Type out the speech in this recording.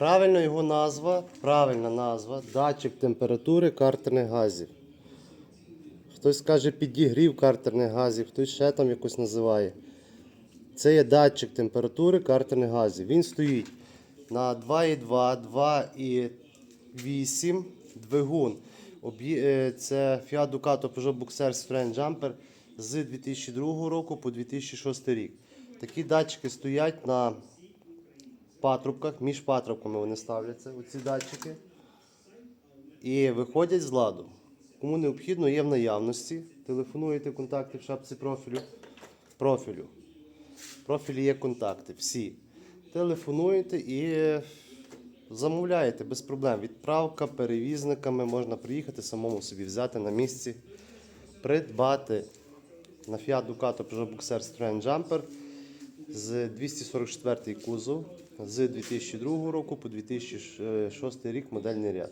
Правильно його назва, правильна назва датчик температури картерних газів. Хтось каже підігрів картерних газів, хтось ще там якось називає. Це є датчик температури картерних газів. Він стоїть на 2,2, 2,8 двигун. Е, Це Fiat Ducato Peugeot Boxer Citroen Jumper з 2002 року по 2006 рік. Такі датчики стоять на патрубках, між патрубками вони ставляться, оці датчики. І виходять з ладу. Кому необхідно, є в наявності. Телефонуєте контакти в шапці профілю. профілю. Профілі є контакти, всі. Телефонуєте і замовляєте без проблем. Відправка перевізниками можна приїхати, самому собі взяти на місці, придбати на Fiat Ducato Peugeot Boxer Citroen Jumper з 244 кузов з 2002 року по 2006 рік модельний ряд.